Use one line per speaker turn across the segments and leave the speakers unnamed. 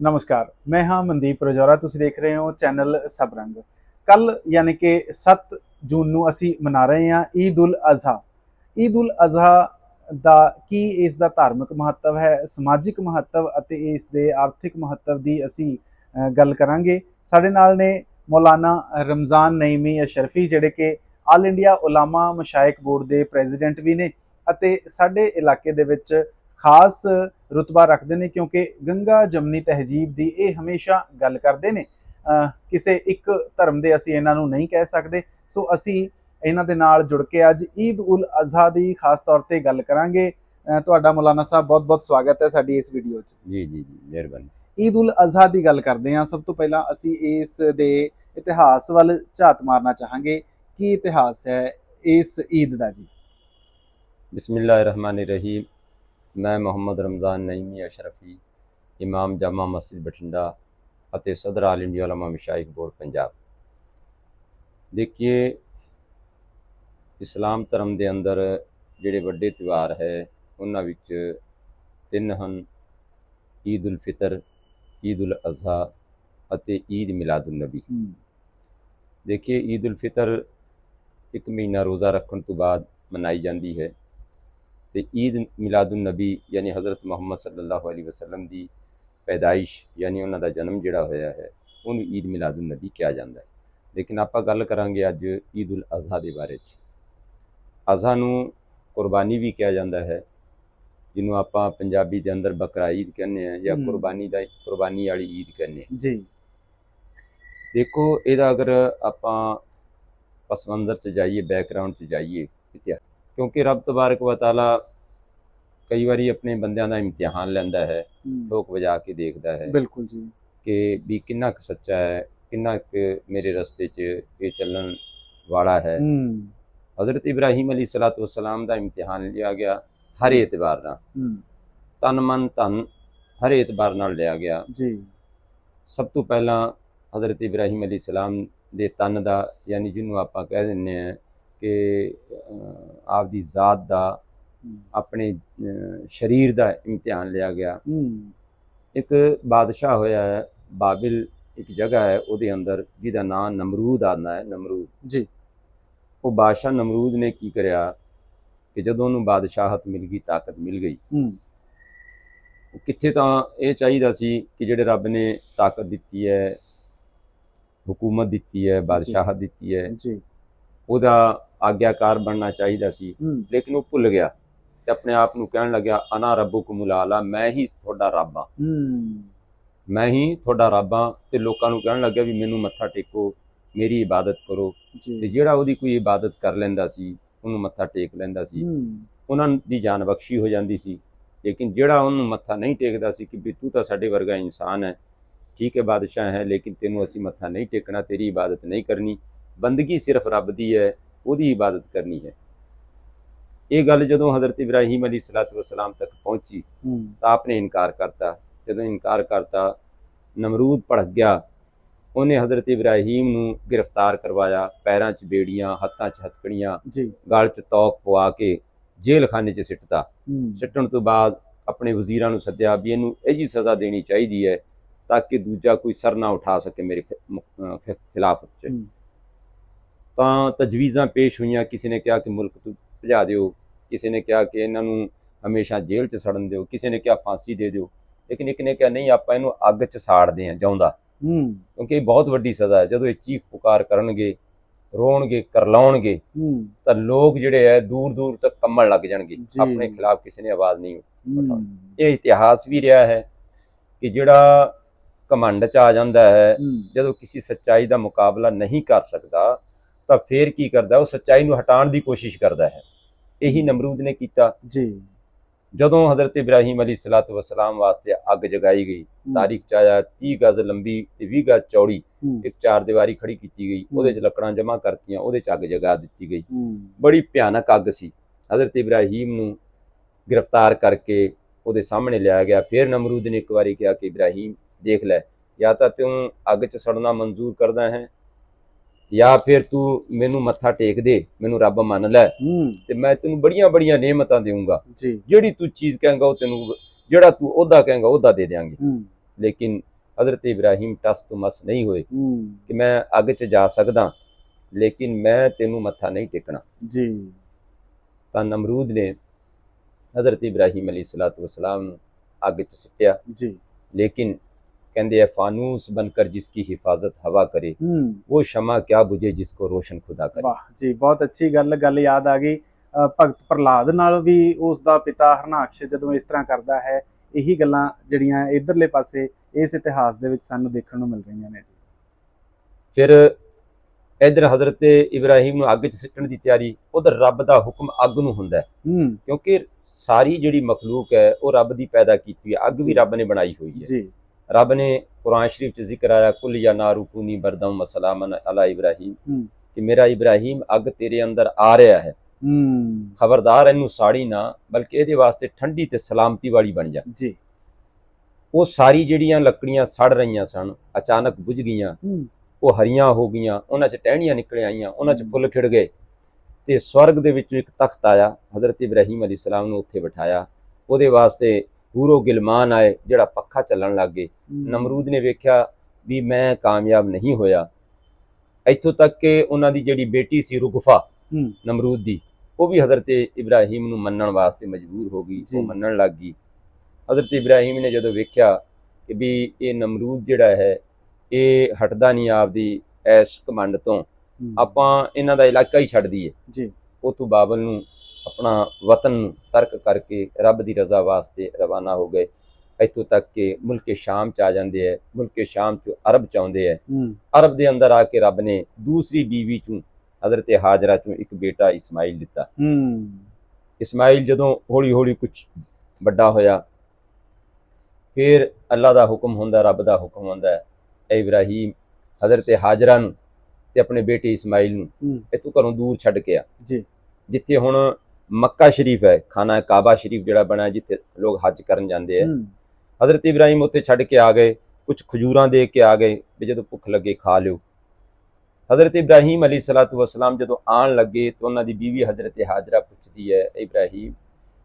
ਨਮਸਕਾਰ, ਮੈਂ ਹਾਂ ਮਨਦੀਪ ਰਜੌਰਾ, ਤੁਸੀਂ ਦੇਖ ਰਹੇ ਹੋ ਚੈਨਲ ਸਬਰੰਗ। ਕੱਲ ਯਾਨੀ ਕਿ 7 ਜੂਨ ਨੂੰ ਅਸੀਂ ਮਨਾ ਰਹੇ ਹਾਂ ਈਦ ਉਲ ਅਜ਼ਹਾ। ਈਦ ਉਲ ਅਜ਼ਹਾ ਦਾ ਕੀ ਇਸ ਦਾ ਧਾਰਮਿਕ ਮਹੱਤਵ ਹੈ, ਸਮਾਜਿਕ ਮਹੱਤਵ ਅਤੇ ਇਸ ਦੇ ਆਰਥਿਕ ਮਹੱਤਵ ਦੀ ਅਸੀਂ ਗੱਲ ਕਰਾਂਗੇ। ਸਾਡੇ ਨਾਲ ਨੇ ਮੌਲਾਨਾ ਰਮਜ਼ਾਨ ਨਈਮੀ ਅਸ਼ਰਫੀ, ਜਿਹੜੇ ਕਿ all India Ulama Mashaikh board ਦੇ ਪ੍ਰੈਜ਼ੀਡੈਂਟ ਵੀ ਨੇ ਅਤੇ ਸਾਡੇ ਇਲਾਕੇ ਦੇ ਵਿੱਚ ਖਾਸ ਰੁਤਬਾ ਰੱਖਦੇ ਨੇ ਕਿਉਂਕਿ ਗੰਗਾ ਜਮਨੀ ਤਹਿਜੀਬ ਦੀ ਇਹ ਹਮੇਸ਼ਾ ਗੱਲ ਕਰਦੇ ਨੇ। ਕਿਸੇ ਇੱਕ ਧਰਮ ਦੇ ਅਸੀਂ ਇਹਨਾਂ ਨੂੰ ਨਹੀਂ ਕਹਿ ਸਕਦੇ। ਸੋ ਅਸੀਂ ਇਹਨਾਂ ਦੇ ਨਾਲ ਜੁੜ ਕੇ ਅੱਜ ਈਦ ਉਲ ਅਜ਼ਹਾ ਦੀ ਖਾਸ ਤੌਰ ਤੇ ਗੱਲ ਕਰਾਂਗੇ। ਤੁਹਾਡਾ ਮੌਲਾਨਾ ਸਾਹਿਬ ਬਹੁਤ-ਬਹੁਤ ਸਵਾਗਤ ਹੈ ਸਾਡੀ ਇਸ ਵੀਡੀਓ 'ਚ।
ਜੀ ਜੀ ਜੀ ਮਿਹਰਬਾਨੀ।
ਈਦ ਉਲ ਅਜ਼ਹਾ ਦੀ ਗੱਲ ਕਰਦੇ ਹਾਂ। ਸਭ ਤੋਂ ਪਹਿਲਾਂ ਅਸੀਂ ਇਸ ਦੇ ਇਤਿਹਾਸ ਵੱਲ ਝਾਤ ਮਾਰਨਾ ਚਾਹਾਂਗੇ। ਕੀ ਇਤਿਹਾਸ ਹੈ ਇਸ ਈਦ ਦਾ ਜੀ?
ਬਿਸਮਿਲ੍ਲਾਹਿਰਰਹਿਮਾਨਿਰਰਹੀਮ ਮੈਂ ਮੁਹੰਮਦ ਰਮਜ਼ਾਨ ਨਈਮੀ ਅਸ਼ਰਫੀ ਇਮਾਮ ਜਾਮਾ ਮਸਜਿਦ ਬਠਿੰਡਾ ਅਤੇ ਸਦਰ all India Ulama Mashaikh board Punjab. ਦੇਖੀਏ ਇਸਲਾਮ ਧਰਮ ਦੇ ਅੰਦਰ ਜਿਹੜੇ ਵੱਡੇ ਤਿਉਹਾਰ ਹੈ ਉਹਨਾਂ ਵਿੱਚ ਤਿੰਨ ਹਨ ਈਦ ਉਲ ਫਿਤਰ ਈਦ ਉਲ ਅਜ਼ਹਾ ਅਤੇ ਈਦ ਮਿਲਾਦੁਨ ਨਬੀ। ਦੇਖੀਏ ਈਦ ਉਲ ਫਿਤਰ ਇੱਕ ਮਹੀਨਾ ਰੋਜ਼ਾ ਰੱਖਣ ਤੋਂ ਬਾਅਦ ਮਨਾਈ ਜਾਂਦੀ ਹੈ। ਤੇ ਈਦ ਮਿਲਾਦੁਨ ਨਬੀ ਯਾਨੀ ਹਜ਼ਰਤ ਮੁਹੰਮਦ ਸੱਲੱਲਾਹੁ ਅਲੈਹਿ ਵਸੱਲਮ ਦੀ ਪੈਦਾਇਸ਼ ਯਾਨੀ ਉਹਨਾਂ ਦਾ ਜਨਮ ਜਿਹੜਾ ਹੋਇਆ ਹੈ ਉਹਨੂੰ ਈਦ ਮਿਲਾਦੁਨ ਨਬੀ ਕਿਹਾ ਜਾਂਦਾ ਹੈ। ਲੇਕਿਨ ਆਪਾਂ ਗੱਲ ਕਰਾਂਗੇ ਅੱਜ ਈਦ ਉਲ ਅਜ਼ਹਾ ਦੇ ਬਾਰੇ 'ਚ। ਅਜ਼ਹਾ ਨੂੰ ਕੁਰਬਾਨੀ ਵੀ ਕਿਹਾ ਜਾਂਦਾ ਹੈ ਜਿਹਨੂੰ ਆਪਾਂ ਪੰਜਾਬੀ ਦੇ ਅੰਦਰ ਬਕਰਾ ਈਦ ਕਹਿੰਦੇ ਆ ਜਾਂ। ਕੁਰਬਾਨੀ ਦਾ ਕੁਰਬਾਨੀ ਵਾਲੀ ਈਦ ਕਹਿੰਦੇ ਆ
ਜੀ।
ਦੇਖੋ ਇਹਦਾ ਅਗਰ ਆਪਾਂ ਪਸ ਮੰਜ਼ਰ 'ਚ ਜਾਈਏ ਬੈਕਗ੍ਰਾਉਂਡ 'ਚ ਜਾਈਏ ਕਿਉਂਕਿ ਰੱਬ ਤਬਾਰਕ ਵ ਤਾਲਾ ਕਈ ਵਾਰੀ ਆਪਣੇ ਬੰਦਿਆਂ ਦਾ ਇਮਤਿਹਾਨ ਲੈਂਦਾ ਹੈ ਠੋਕ ਵਜਾ ਕੇ ਦੇਖਦਾ ਹੈ
ਬਿਲਕੁਲ ਜੀ।
ਕਿ ਵੀ ਕਿੰਨਾ ਕੁ ਸੱਚਾ ਹੈ ਕਿੰਨਾ ਕੁ ਮੇਰੇ ਰਸਤੇ 'ਚ ਇਹ ਚੱਲਣ ਵਾਲਾ ਹੈ। ਹਜ਼ਰਤ ਇਬਰਾਹੀਮ ਅਲੀ ਸਲਾਤੁ ਵਸਲਾਮ ਦਾ ਇਮਤਿਹਾਨ ਲਿਆ ਗਿਆ ਹਰ ਏਤਬਾਰ ਨਾਲ। ਤਨ ਮਨ ਧਨ ਹਰ ਏਤਬਾਰ ਨਾਲ ਲਿਆ ਗਿਆ।
ਜੀ।
ਸਭ ਤੋਂ ਪਹਿਲਾਂ ਹਜ਼ਰਤ ਇਬਰਾਹੀਮ ਅਲੀ ਸਲਾਮ ਦੇ ਤਨ ਦਾ ਯਾਨੀ ਜਿਹਨੂੰ ਆਪਾਂ ਕਹਿ ਦਿੰਦੇ ਆ ਕਿ ਆਪਦੀ ਜ਼ਾਤ ਦਾ ਆਪਣੇ ਸਰੀਰ ਦਾ ਇਮਤਿਹਾਨ ਲਿਆ ਗਿਆ। ਇੱਕ ਬਾਦਸ਼ਾਹ ਹੋਇਆ ਹੈ ਬਾਬਿਲ ਇੱਕ ਜਗ੍ਹਾ ਹੈ ਉਹਦੇ ਅੰਦਰ ਜਿਹਦਾ ਨਾਮ ਨਮਰੂਦ ਆਉਂਦਾ ਹੈ ਨਮਰੂਦ।
ਜੀ।
ਉਹ ਬਾਦਸ਼ਾਹ ਨਮਰੂਦ ਨੇ ਕੀ ਕਰਿਆ ਕਿ ਜਦੋਂ ਉਹਨੂੰ ਬਾਦਸ਼ਾਹਤ ਮਿਲ ਗਈ ਤਾਕਤ ਮਿਲ ਗਈ। ਕਿੱਥੇ ਤਾਂ ਇਹ ਚਾਹੀਦਾ ਸੀ ਕਿ ਜਿਹੜੇ ਰੱਬ ਨੇ ਤਾਕਤ ਦਿੱਤੀ ਹੈ ਹਕੂਮਤ ਦਿੱਤੀ ਹੈ ਬਾਦਸ਼ਾਹਤ ਦਿੱਤੀ ਹੈ।
ਜੀ।
ਉਹਦਾ ਆਗਿਆਕਾਰ ਬਣਨਾ ਚਾਹੀਦਾ ਸੀ। ਲੇਕਿਨ ਉਹ ਭੁੱਲ ਗਿਆ ਤੇ ਆਪਣੇ ਆਪ ਨੂੰ ਕਹਿਣ ਲੱਗਿਆ ਅਨਾ ਰੱਬੁਕੁਮ ਆਲਾ ਮੈਂ ਹੀ ਤੁਹਾਡਾ ਰੱਬ ਹਾਂ।
ਹਮ
ਮੈਂ ਹੀ ਤੁਹਾਡਾ ਰੱਬ ਹਾਂ ਤੇ ਲੋਕਾਂ ਨੂੰ ਕਹਿਣ ਲੱਗਿਆ ਵੀ ਮੈਨੂੰ ਮੱਥਾ ਟੇਕੋ ਮੇਰੀ ਇਬਾਦਤ ਕਰੋ। ਤੇ ਜਿਹੜਾ ਉਹਦੀ ਕੋਈ ਇਬਾਦਤ ਕਰ ਲੈਂਦਾ ਸੀ ਉਹਨੂੰ ਮੱਥਾ ਟੇਕ ਲੈਂਦਾ ਸੀ। ਉਹਨਾਂ ਦੀ ਜਾਨ ਬਖਸ਼ੀ ਹੋ ਜਾਂਦੀ ਸੀ। ਲੇਕਿਨ ਜਿਹੜਾ ਉਹਨੂੰ ਮੱਥਾ ਨਹੀਂ ਟੇਕਦਾ ਸੀ ਕਿ ਵੀ ਤੂੰ ਤਾਂ ਸਾਡੇ ਵਰਗਾ ਇਨਸਾਨ ਹੈ ਠੀਕ ਹੈ ਬਾਦਸ਼ਾਹ ਹੈ ਲੇਕਿਨ ਤੈਨੂੰ ਅਸੀਂ ਮੱਥਾ ਨਹੀਂ ਟੇਕਣਾ ਤੇਰੀ ਇਬਾਦਤ ਨਹੀਂ ਕਰਨੀ। ਬੰਦਗੀ ਸਿਰਫ ਰੱਬ ਦੀ ਹੈ ਉਹਦੀ ਇਬਾਦਤ ਕਰਨੀ ਹੈ। ਇਹ ਗੱਲ ਜਦੋਂ ਹਜ਼ਰਤ ਇਬਰਾਹੀਮ ਅਲੀ ਸਲਾਤੁ ਵਸਲਾਮ ਤੱਕ ਪਹੁੰਚੀ ਤਾਂ ਆਪਨੇ ਇਨਕਾਰ ਕਰਤਾ। ਜਦੋਂ ਇਨਕਾਰ ਕਰਤਾ ਨਮਰੂਦ ਭੜਕ ਗਿਆ। ਉਹਨੇ ਹਜ਼ਰਤ ਇਬਰਾਹੀਮ ਨੂੰ ਗ੍ਰਿਫਤਾਰ ਕਰਵਾਇਆ ਪੈਰਾਂ 'ਚ ਬੇੜੀਆਂ ਹੱਥਾਂ 'ਚ ਹਥਕੜੀਆਂ
ਜੀ।
ਗਲ 'ਚ ਤੌਕ ਪਵਾ ਕੇ ਜੇਲ੍ਹ ਖਾਨੇ 'ਚ ਸਿੱਟਤਾ। ਸਿੱਟਣ ਤੋਂ ਬਾਅਦ ਆਪਣੇ ਵਜ਼ੀਰਾਂ ਨੂੰ ਸੱਦਿਆ ਵੀ ਇਹਨੂੰ ਇਹ ਜੀ ਸਜ਼ਾ ਦੇਣੀ ਚਾਹੀਦੀ ਹੈ ਤਾਂ ਕਿ ਦੂਜਾ ਕੋਈ ਸਰ ਨਾ ਉਠਾ ਸਕੇ ਮੇਰੇ ਖਿ- ਮੁ- ਅਹ ਖਿ- ਖਿਲਾਫਤ 'ਚ। ਤਾਂ ਤਜਵੀਜ਼ਾਂ ਪੇਸ਼ ਹੋਈਆਂ ਕਿਸੇ ਨੇ ਕਿਹਾ ਕਿ ਮੁਲਕ ਤੋਂ ਭਜਾ ਦਿਓ ਕਿਸੇ ਨੇ ਕਿਹਾ ਕਿ ਇਹਨਾਂ ਨੂੰ ਹਮੇਸ਼ਾ ਜੇਲ੍ਹ 'ਚ ਸੜਨ ਦਿਓ ਕਿਸੇ ਨੇ ਕਿਹਾ ਫਾਂਸੀ ਦੇ ਦਿਓ। ਲੇਕਿਨ ਇੱਕ ਨੇ ਕਿਹਾ ਨਹੀਂ ਆਪਾਂ ਇਹਨੂੰ ਅੱਗ 'ਚ ਸਾੜਦੇ ਹਾਂ ਜਿਉਂਦਾ। ਕਿਉਂਕਿ ਇਹ ਬਹੁਤ ਵੱਡੀ ਸਜ਼ਾ ਹੈ। ਜਦੋਂ ਇਹ ਚੀਖ ਪੁਕਾਰ ਕਰਨਗੇ ਰੋਣਗੇ ਕਰਲਾਉਣਗੇ ਤਾਂ ਲੋਕ ਜਿਹੜੇ ਹੈ ਦੂਰ ਦੂਰ ਤੱਕ ਕੰਮਣ ਲੱਗ ਜਾਣਗੇ। ਆਪਣੇ ਖਿਲਾਫ ਕਿਸੇ ਨੇ ਆਵਾਜ਼ ਨਹੀਂ ਇਹ ਇਤਿਹਾਸ ਵੀ ਰਿਹਾ ਹੈ ਕਿ ਜਿਹੜਾ ਕਮੰਡ ਚ ਆ ਜਾਂਦਾ ਹੈ। ਜਦੋਂ ਕਿਸੇ ਸੱਚਾਈ ਦਾ ਮੁਕਾਬਲਾ ਨਹੀਂ ਕਰ ਸਕਦਾ ਤਾਂ ਫੇਰ ਕੀ ਕਰਦਾ ਉਹ ਸੱਚਾਈ ਨੂੰ ਹਟਾਉਣ ਦੀ ਕੋਸ਼ਿਸ਼ ਕਰਦਾ ਹੈ। ਇਹੀ ਨਮਰੂਦ ਨੇ ਕੀਤਾ।
ਜੀ।
ਜਦੋਂ ਹਜ਼ਰਤ ਇਬਰਾਹੀਮ ਅਲੀ ਸਲਾਤੁ ਵਸਲਾਮ ਵਾਸਤੇ ਅੱਗ ਜਗਾਈ ਗਈ ਤਾਰੀਖ ਚ ਆਇਆ 30 ਗਜ਼ ਲੰਬੀ ਤੇ 20 ਗਜ਼ ਚੌੜੀ ਇੱਕ ਚਾਰ ਦੀਵਾਰੀ ਖੜੀ ਕੀਤੀ ਗਈ। ਉਹਦੇ ਚ ਲੱਕੜਾਂ ਜਮ੍ਹਾਂ ਕਰਤੀਆਂ ਉਹਦੇ ਚ ਅੱਗ ਜਗਾ ਦਿੱਤੀ ਗਈ। ਬੜੀ ਭਿਆਨਕ ਅੱਗ ਸੀ। ਹਜ਼ਰਤ ਇਬਰਾਹੀਮ ਨੂੰ ਗ੍ਰਿਫਤਾਰ ਕਰਕੇ ਉਹਦੇ ਸਾਹਮਣੇ ਲਿਆਇਆ ਗਿਆ। ਫਿਰ ਨਮਰੂਦ ਨੇ ਇੱਕ ਵਾਰੀ ਕਿਹਾ ਕਿ ਇਬਰਾਹੀਮ ਦੇਖ ਲੈ ਜਾਂ ਤਾਂ ਤੂੰ ਅੱਗ 'ਚ ਸੜਨਾ ਮਨਜ਼ੂਰ ਕਰਦਾ ਹੈ ਜਾਂ ਫਿਰ ਤੂੰ ਮੈਨੂੰ ਮੱਥਾ ਟੇਕ ਦੇ ਮੈਨੂੰ ਰੱਬ ਮੰਨ ਲੈ ਤੇ ਮੈਂ ਤੈਨੂੰ ਬੜੀਆਂ ਬੜੀਆਂ ਨੇਮਤਾਂ ਦੇਵਾਂਗਾ ਜਿਹੜੀ ਤੂੰ ਚੀਜ਼ ਕਹੇਂਗਾ ਉਹ ਤੈਨੂੰ ਜਿਹੜਾ ਤੂੰ ਉਹਦਾ ਕਹੇਂਗਾ ਉਹਦਾ ਦੇ
ਹਮ
ਲੇਕਿਨ ਹਜ਼ਰਤ ਇਬਰਾਹੀਮ ਟਸ ਤੋਂ ਮਸ ਨਹੀਂ ਹੋਏ ਕਿ ਮੈਂ ਅੱਗ 'ਚ ਜਾ ਸਕਦਾ ਲੇਕਿਨ ਮੈਂ ਤੈਨੂੰ ਮੱਥਾ ਨਹੀਂ ਟੇਕਣਾ।
ਜੀ।
ਤਾਂ ਨਮਰੂਦ ਨੇ ਹਜ਼ਰਤ ਇਬਰਾਹੀਮ ਅਲੀ ਸਲਾਤੂ ਵਸਲਾਮ ਨੂੰ ਅੱਗ 'ਚ ਸਿੱਟਿਆ।
ਜੀ।
ਕਹਿੰਦੇ ਆ ਫਾਨੂਸ ਬਣਕਰ ਜਿਸ ਕੀ ਹਿਫਾਜ਼ਤ ਹਵਾ ਕਰੇ
ਉਹ
ਸ਼ਮਾ ਕਿਆ ਬੁਝੇ ਜਿਸ ਕੋ ਰੋਸ਼ਨ ਖੁਦਾ ਕਰੇ?
ਵਾਹ ਜੀ ਬਹੁਤ ਅੱਛੀ ਗੱਲ ਗੱਲ ਯਾਦ ਆ ਗਈ। ਭਗਤ ਪ੍ਰਹਲਾਦ ਨਾਲ ਵੀ ਉਸ ਦਾ ਪਿਤਾ ਹਰਨਾਕਸ਼ ਜਦੋਂ ਇਸ ਤਰ੍ਹਾਂ ਕਰਦਾ ਹੈ ਇਹੀ ਗੱਲਾਂ ਜਿਹੜੀਆਂ ਇਧਰਲੇ ਪਾਸੇ ਇਸ ਇਤਿਹਾਸ ਦੇ ਵਿੱਚ ਸਾਨੂੰ ਦੇਖਣ ਨੂੰ ਮਿਲ ਰਹੀਆਂ ਨੇ ਜੀ।
ਫਿਰ ਇਧਰ ਹਜ਼ਰਤ ਇਬਰਾਹੀਮ ਨੂੰ ਅੱਗ 'ਚ ਸਿੱਟਣ ਦੀ ਤਿਆਰੀ ਉਧਰ ਰੱਬ ਦਾ ਹੁਕਮ ਅੱਗ ਨੂੰ ਹੁੰਦਾ ਹੈ। ਕਿਉਂਕਿ ਸਾਰੀ ਜਿਹੜੀ ਮਖਲੂਕ ਹੈ ਉਹ ਰੱਬ ਦੀ ਪੈਦਾ ਕੀਤੀ ਹੈ ਅੱਗ ਵੀ ਰੱਬ ਨੇ ਬਣਾਈ ਹੋਈ ਹੈ।
ਜੀ।
ਰੱਬ ਨੇ ਕੁਰਾਨ ਸ਼ਰੀਫ 'ਚ ਜ਼ਿਕਰ ਆਇਆ ਕੁਲ ਯਾ ਨਾਰੂ ਕੂਨੀ ਬਰਦਮ ਮਸਲਾਮਨ ਅਲਾ ਇਬਰਾਹੀਮ। ਕਿ ਮੇਰਾ ਇਬਰਾਹੀਮ ਅੱਗ ਤੇਰੇ ਅੰਦਰ ਆ ਰਿਹਾ ਹੈ।
ਹੂੰ।
ਖਬਰਦਾਰ ਇਹਨੂੰ ਸਾੜੀ ਨਾ ਬਲਕਿ ਇਹਦੇ ਵਾਸਤੇ ਠੰਡੀ ਤੇ ਸਲਾਮਤੀ ਵਾਲੀ ਬਣ ਜਾ।
ਜੀ।
ਉਹ ਸਾਰੀ ਜਿਹੜੀਆਂ ਲੱਕੜੀਆਂ ਸੜ ਰਹੀਆਂ ਸਨ ਅਚਾਨਕ ਬੁਝ ਗਈਆਂ। ਉਹ ਹਰੀਆਂ ਹੋ ਗਈਆਂ ਉਹਨਾਂ 'ਚ ਟਹਿਣੀਆਂ ਨਿਕਲ ਆਈਆਂ ਉਹਨਾਂ 'ਚ। ਫੁੱਲ ਖਿੜ ਗਏ। ਤੇ ਸਵਰਗ ਦੇ ਵਿੱਚੋਂ ਇੱਕ ਤਖਤ ਆਇਆ ਹਜ਼ਰਤ ਇਬਰਾਹੀਮ ਅਲੀ ਸਲਾਮ ਨੂੰ ਉੱਥੇ ਬਿਠਾਇਆ। ਉਹਦੇ ਵਾਸਤੇ ਹੂਰੋ ਗਿਲਮਾਨ ਆਏ ਜਿਹੜਾ ਪੱਖਾ ਚੱਲਣ ਲੱਗ ਗਏ। ਨਮਰੂਦ ਨੇ ਵੇਖਿਆ ਵੀ ਮੈਂ ਕਾਮਯਾਬ ਨਹੀਂ ਹੋਇਆ ਇੱਥੋਂ ਤੱਕ ਕਿ ਉਹਨਾਂ ਦੀ ਜਿਹੜੀ ਬੇਟੀ ਸੀ ਰੁਗਫਾ। ਨਮਰੂਦ ਦੀ ਉਹ ਵੀ ਹਜ਼ਰਤ ਇਬਰਾਹੀਮ ਨੂੰ ਮੰਨਣ ਵਾਸਤੇ ਮਜਬੂਰ ਹੋ ਗਈ। ਉਹ ਮੰਨਣ ਲੱਗ ਗਈ ਹਜ਼ਰਤ ਇਬਰਾਹੀਮ ਨੇ ਜਦੋਂ ਵੇਖਿਆ ਕਿ ਵੀ ਇਹ ਨਮਰੂਦ ਜਿਹੜਾ ਹੈ ਇਹ ਹਟਦਾ ਨਹੀਂ ਆਪਦੀ ਐਸ ਕਮੰਡ ਤੋਂ। ਆਪਾਂ ਇਹਨਾਂ ਦਾ ਇਲਾਕਾ ਹੀ ਛੱਡ ਦਈਏ
ਜੀ
ਉਤੋਂ ਬਾਬਲ ਨੂੰ ਆਪਣਾ ਵਤਨ ਤਰਕ ਕਰਕੇ ਰੱਬ ਦੀ ਰਜ਼ਾ ਵਾਸਤੇ ਰਵਾਨਾ ਹੋ ਗਏ। ਇੱਥੋਂ ਤੱਕ ਕਿ ਮੁਲਕ ਸ਼ਾਮ ਚ ਆ ਜਾਂਦੇ ਹੈ ਮੁਲਕ ਸ਼ਾਮ ਚ ਅਰਬ ਚ ਆਉਂਦੇ ਹੂੰ। ਅਰਬ ਦੇ ਅੰਦਰ ਆ ਕੇ ਰੱਬ ਨੇ ਦੂਸਰੀ ਬੀਵੀ ਚੋਂ ਹਜ਼ਰਤ ਹਾਜਰਾ ਚੋਂ ਇੱਕ ਬੇਟਾ ਇਸਮਾਈਲ ਦਿੱਤਾ। ਇਸਮਾਈਲ ਜਦੋਂ ਹੌਲੀ ਹੌਲੀ ਕੁਝ ਵੱਡਾ ਹੋਇਆ ਫਿਰ ਅੱਲਾ ਦਾ ਹੁਕਮ ਹੁੰਦਾ ਰੱਬ ਦਾ ਹੁਕਮ ਹੁੰਦਾ ਐ। ਇਬਰਾਹੀਮ ਹਜ਼ਰਤ ਹਾਜਰਾ ਨੂੰ ਤੇ ਆਪਣੇ ਬੇਟੇ ਇਸਮਾਈਲ ਨੂੰ ਇੱਥੋਂ ਘਰੋਂ ਦੂਰ ਛੱਡ ਕੇ ਆ।
ਜੀ।
ਜਿੱਥੇ ਹੁਣ ਮੱਕਾ ਸ਼ਰੀਫ ਹੈ ਖਾਨਾ ਕਾਬਾ ਸ਼ਰੀਫ ਜਿਹੜਾ ਬਣਾ ਜਿੱਥੇ ਲੋਕ ਹੱਜ ਕਰਨ ਜਾਂਦੇ ਆ। ਹਜ਼ਰਤ ਇਬਰਾਹੀਮ ਉੱਥੇ ਛੱਡ ਕੇ ਆ ਗਏ ਕੁਝ ਖਜੂਰਾਂ ਦੇ ਕੇ ਆ ਗਏ ਵੀ ਜਦੋਂ ਭੁੱਖ ਲੱਗੇ ਖਾ ਲਿਓ। ਹਜ਼ਰਤ ਇਬਰਾਹੀਮ ਅਲੀ ਸਲਾਤੂ ਵਸਲਾਮ ਜਦੋਂ ਆਣ ਲੱਗੇ ਤਾਂ ਉਹਨਾਂ ਦੀ ਬੀਵੀ ਹਜ਼ਰਤ ਹਾਜਰਾ ਪੁੱਛਦੀ ਹੈ "ਐ ਇਬਰਾਹੀਮ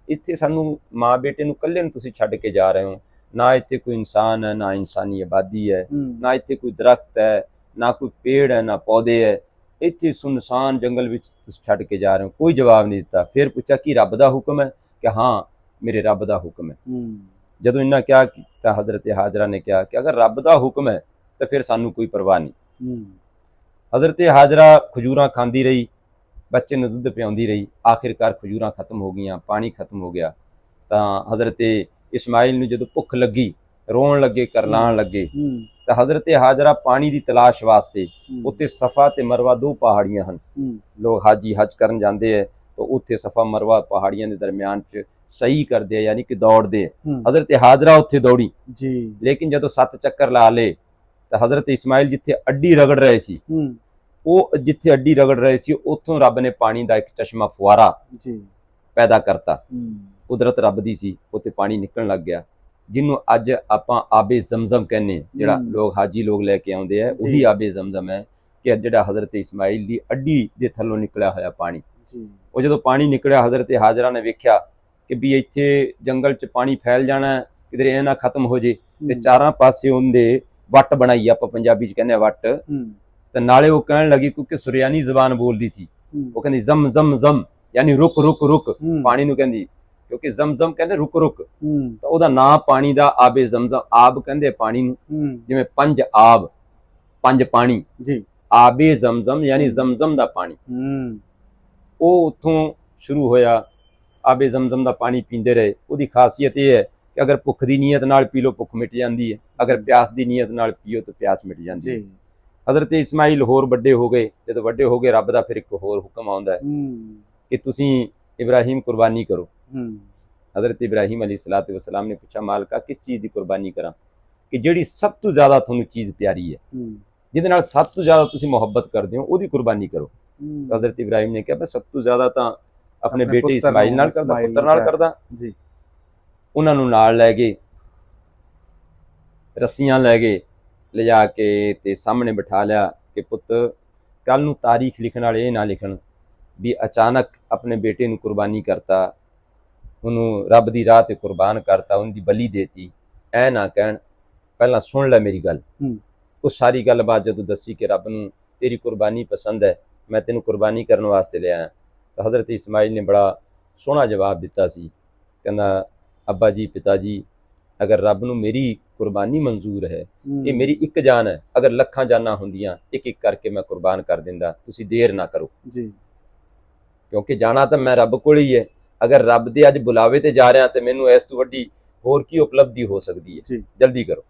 ਇੱਥੇ ਸਾਨੂੰ ਮਾਂ ਬੇਟੇ ਨੂੰ ਇਕੱਲੇ ਨੂੰ ਤੁਸੀਂ ਛੱਡ ਕੇ ਜਾ ਰਹੇ ਹੋ। ਨਾ ਇੱਥੇ ਕੋਈ ਇਨਸਾਨ ਹੈ ਨਾ ਇਨਸਾਨੀ ਆਬਾਦੀ ਹੂੰ। ਨਾ ਇੱਥੇ ਕੋਈ ਦਰਖਤ ਹੈ ਨਾ ਕੋਈ ਪੇੜ ਹੈ ਨਾ ਪੌਦੇ ਹੈ। ਇੱਥੇ ਸੁਨਸਾਨ ਜੰਗਲ ਵਿੱਚ ਤੁਸੀਂ ਛੱਡ ਕੇ ਜਾ ਰਹੇ ਹੋ। ਕੋਈ ਜਵਾਬ ਨਹੀਂ ਦਿੱਤਾ। ਫਿਰ ਪੁੱਛਿਆ ਕੀ ਰੱਬ ਦਾ ਹੁਕਮ ਹੈ? ਕਿ ਹਾਂ ਮੇਰੇ ਰੱਬ ਦਾ ਹੁਕਮ ਹੈ। ਜਦੋਂ ਇਹਨਾਂ ਕਿਹਾ ਕਿ- ਤਾਂ ਹਜ਼ਰਤ ਹਾਜਰਾ ਨੇ ਕਿਹਾ ਕਿ ਅਗਰ ਰੱਬ ਦਾ ਹੁਕਮ ਹੈ ਤਾਂ ਫਿਰ ਸਾਨੂੰ ਕੋਈ ਪਰਵਾਹ ਨਹੀਂ। ਹਜ਼ਰਤ ਹਾਜਰਾ ਖਜੂਰਾਂ ਖਾਂਦੀ ਰਹੀ ਬੱਚੇ ਨੂੰ ਦੁੱਧ ਪਿਆਉਂਦੀ ਰਹੀ। ਆਖਿਰਕਾਰ ਖਜੂਰਾਂ ਖਤਮ ਹੋ ਗਈਆਂ ਪਾਣੀ ਖਤਮ ਹੋ ਗਿਆ। ਤਾਂ ਹਜ਼ਰਤ ਇਸਮਾਈਲ ਨੂੰ ਜਦੋਂ ਭੁੱਖ ਲੱਗੀ ਰੋਣ ਲੱਗੇ ਕਰਲਾਣ ਲੱਗੇ ਤਾਂ ਹਜ਼ਰਤ ਹਾਜਰਾ ਪਾਣੀ ਦੀ ਤਲਾਸ਼ ਵਾਸਤੇ। ਉੱਥੇ ਸਫਾ ਤੇ ਮਰਵਾ ਦੋ ਪਹਾੜੀਆਂ ਹਨ। ਲੋਕ ਹਾਜੀ ਹਜ ਕਰਨ ਜਾਂਦੇ ਹੈ ਤਾਂ ਉੱਥੇ ਸਫਾ ਮਰਵਾ ਪਹਾੜੀਆਂ ਦੇ ਦਰਮਿਆਨ 'ਚ ਸਹੀ ਕਰਦੇ ਆ ਯਾਨੀ ਕਿ ਦੌੜਦੇ ਹਜ਼ਰਤ ਹਾਜਰਾ ਉੱਥੇ ਦੌੜੀ।
ਜੀ।
ਲੇਕਿਨ ਜਦੋਂ ਸੱਤ ਚੱਕਰ ਲਾ ਲਏ ਤਾਂ ਹਜ਼ਰਤ ਇਸਮਾਈਲ ਜਿੱਥੇ ਅੱਡੀ ਰਗੜ ਰਹੇ ਸੀ ਉਹ ਜਿੱਥੇ ਅੱਡੀ ਰਗੜ ਰਹੇ ਸੀ ਉੱਥੋਂ ਰੱਬ ਨੇ ਪਾਣੀ ਦਾ ਇੱਕ ਚਸ਼ਮਾ ਫੁਆਰਾ
ਜੀ।
ਪੈਦਾ ਕਰਤਾ। ਕੁਦਰਤ ਰੱਬ ਦੀ ਸੀ ਉੱਥੇ ਪਾਣੀ ਨਿਕਲਣ ਲੱਗ ਗਿਆ। ਜਿਹਨੂੰ ਅੱਜ ਆਪਾਂ ਆਬੇ ਜ਼ਮਜ਼ਮ ਕਹਿੰਦੇ ਜਿਹੜਾ। ਲੋਕ ਹਾਜੀ ਲੋਕ ਲੈ ਕੇ ਆਉਂਦੇ ਆ। ਉਹੀ ਆਬੇ ਜ਼ਮਜ਼ਮ ਹੈ ਕਿ ਜਿਹੜਾ ਹਜ਼ਰਤ ਇਸਮਾਈਲ ਦੀ ਅੱਡੀ ਦੇ ਥੱਲੋਂ ਨਿਕਲਿਆ ਹੋਇਆ ਪਾਣੀ।
ਜੀ।
ਉਹ ਜਦੋਂ ਪਾਣੀ ਨਿਕਲਿਆ ਹਜ਼ਰਤ ਹਾਜਰਾ ਨੇ ਵੇਖਿਆ ਕਿ ਵੀ ਇੱਥੇ ਜੰਗਲ 'ਚ ਪਾਣੀ ਫੈਲ ਜਾਣਾ ਕਿਧਰੇ ਇਹ ਨਾ ਖਤਮ ਹੋ ਜੇ ਤੇ। ਚਾਰਾਂ ਪਾਸੇ ਉਹਦੇ ਵੱਟ ਬਣਾਈ ਆਪਾਂ ਪੰਜਾਬੀ 'ਚ ਕਹਿੰਦੇ ਆ ਵੱਟ। ਤੇ ਨਾਲੇ ਉਹ ਕਹਿਣ ਲੱਗੀ ਕਿਉਂਕਿ ਸੁਰਿਆਨੀ ਜ਼ਬਾਨ ਬੋਲਦੀ ਸੀ। ਉਹ ਕਹਿੰਦੀ ਜ਼ਮ ਜ਼ਮ ਜ਼ਮ ਯਾਨੀ ਰੁਕ ਰੁਕ ਰੁਕ ਪਾਣੀ ਨੂੰ ਕਹਿੰਦੀ। ਕਿਉਂਕਿ ਜ਼ਮ ਜ਼ਮ ਕਹਿੰਦੇ ਰੁਕ ਰੁਕ। ਤਾਂ ਉਹਦਾ ਨਾਂ ਪਾਣੀ ਦਾ ਆਬੇ ਜ਼ਮਜ਼ਮ ਆਬ ਕਹਿੰਦੇ ਪਾਣੀ ਨੂੰ। ਜਿਵੇਂ ਪੰਜ ਆਬ ਪੰਜ ਪਾਣੀ।
ਜੀ।
ਆਬੇ ਜ਼ਮਜ਼ਮ ਯਾਨੀ ਜ਼ਮਜ਼ਮ ਦਾ ਪਾਣੀ। ਉਹ ਉੱਥੋਂ ਸ਼ੁਰੂ ਹੋਇਆ। ਆਬੇ ਜ਼ਮਜ਼ਮ ਦਾ ਪਾਣੀ ਪੀਂਦੇ ਰਹੇ। ਉਹਦੀ ਖਾਸੀਅਤ ਇਹ ਹੈ ਕਿ ਅਗਰ ਭੁੱਖ ਦੀ ਨੀਅਤ ਨਾਲ ਪੀ ਲਓ ਭੁੱਖ ਮਿਟ ਜਾਂਦੀ ਹੈ। ਅਗਰ ਪਿਆਸ ਦੀ ਨੀਅਤ ਨਾਲ ਪੀਓ ਤਾਂ ਪਿਆਸ ਮਿਟ ਜਾਂਦੀ ਹੈ। ਹਜ਼ਰਤ ਇਸਮਾਈਲ ਹੋਰ ਵੱਡੇ ਹੋ ਗਏ। ਜਦੋਂ ਵੱਡੇ ਹੋ ਗਏ ਰੱਬ ਦਾ ਫਿਰ ਇੱਕ ਹੋਰ ਹੁਕਮ ਆਉਂਦਾ ਹੈ। ਕਿ ਤੁਸੀਂ ਇਬਰਾਹੀਮ ਕੁਰਬਾਨੀ ਕਰੋ। हज़रत इब्राहिम अलैहिस्सलातु वस्सलाम ने पूछा मालका किस चीज़ ਦੀ ਕੁਰਬਾਨੀ ਕਰਾਂ ਕਿ ਜਿਹੜੀ ਸਭ ਤੋਂ ਜ਼ਿਆਦਾ ਤੁਹਾਨੂੰ ਚੀਜ਼ ਪਿਆਰੀ ਹੈ
ਹੂੰ
ਜਿਹਦੇ ਨਾਲ ਸਭ ਤੋਂ ਜ਼ਿਆਦਾ ਤੁਸੀਂ ਮੁਹੱਬਤ ਕਰਦੇ ਹੋ ਉਹਦੀ ਕੁਰਬਾਨੀ ਕਰੋ
ਹੂੰ।
ਹਜ਼ਰਤ ਇਬਰਾਹਿਮ ਨੇ ਕਿਹਾ ਮੈਂ ਸਭ ਤੋਂ ਜ਼ਿਆਦਾ ਤਾਂ ਆਪਣੇ
ਆਪਣੇ
ਬੇਟੇ
ਪੁੱਤਰ
ਇਸਮਾਈਲ
ਨੂੰ,
ਨਾਲ ਕਰਦਾ
ਇਸਮਾਈਲ
ਪੁੱਤਰ
ਨੂੰ
ਨਾਲ
ਪਿਆਰ।
ਕਰਦਾ
ਜੀ
ਉਹਨਾਂ ਨੂੰ ਨਾਲ ਲੈ ਗਏ ਰੱਸੀਆਂ ਲੈ ਗਏ ਲਿਜਾ ਕੇ ਤੇ ਸਾਹਮਣੇ ਬਿਠਾ ਲਿਆ ਕਿ ਪੁੱਤ ਕੱਲ ਨੂੰ ਤਾਰੀਖ ਲਿਖਣ ਵਾਲੇ ਇਹ ਨਾ ਲਿਖਣ ਵੀ ਅਚਾਨਕ ਆਪਣੇ ਬੇਟੇ ਨੂੰ ਕੁਰਬਾਨੀ ਕਰਤਾ ਉਹਨੂੰ ਰੱਬ ਦੀ ਰਾਹ ਤੇ ਕੁਰਬਾਨ ਕਰਤਾ ਉਹਦੀ ਬਲੀ ਦੇਤੀ। ਐ ਨਾ ਕਹਿਣ ਪਹਿਲਾਂ ਸੁਣ ਲੈ ਮੇਰੀ ਗੱਲ। ਉਹ ਸਾਰੀ ਗੱਲਬਾਤ ਜਦੋਂ ਦੱਸੀ ਕਿ ਰੱਬ ਨੂੰ ਤੇਰੀ ਕੁਰਬਾਨੀ ਪਸੰਦ ਹੈ ਮੈਂ ਤੈਨੂੰ ਕੁਰਬਾਨੀ ਕਰਨ ਵਾਸਤੇ ਲਿਆ ਤਾਂ ਹਜ਼ਰਤ ਇਸਮਾਈਲ ਨੇ ਬੜਾ ਸੋਹਣਾ ਜਵਾਬ ਦਿੱਤਾ ਸੀ। ਕਹਿੰਦਾ ਅੱਬਾ ਜੀ ਪਿਤਾ ਜੀ ਅਗਰ ਰੱਬ ਨੂੰ ਮੇਰੀ ਕੁਰਬਾਨੀ ਮਨਜ਼ੂਰ ਹੈ ਇਹ ਮੇਰੀ ਇੱਕ ਜਾਨ ਹੈ ਅਗਰ ਲੱਖਾਂ ਜਾਨਾਂ ਹੁੰਦੀਆਂ ਇੱਕ ਇੱਕ ਕਰਕੇ ਮੈਂ ਕੁਰਬਾਨ ਕਰ ਦਿੰਦਾ ਤੁਸੀਂ ਦੇਰ ਨਾ ਕਰੋ।
ਜੀ।
ਕਿਉਂਕਿ ਜਾਣਾ ਤਾਂ ਮੈਂ ਰੱਬ ਕੋਲ ਹੀ ਹੈ। ਅਗਰ ਰੱਬ ਦੇ ਅੱਜ ਬੁਲਾਵੇ ਤੇ ਜਾ ਰਿਹਾ ਤੇ ਮੈਨੂੰ ਇਸ ਤੋਂ ਵੱਡੀ ਹੋਰ ਕੀ ਉਪਲਬਧੀ ਹੋ ਸਕਦੀ ਹੈ? ਜਲਦੀ ਕਰੋ।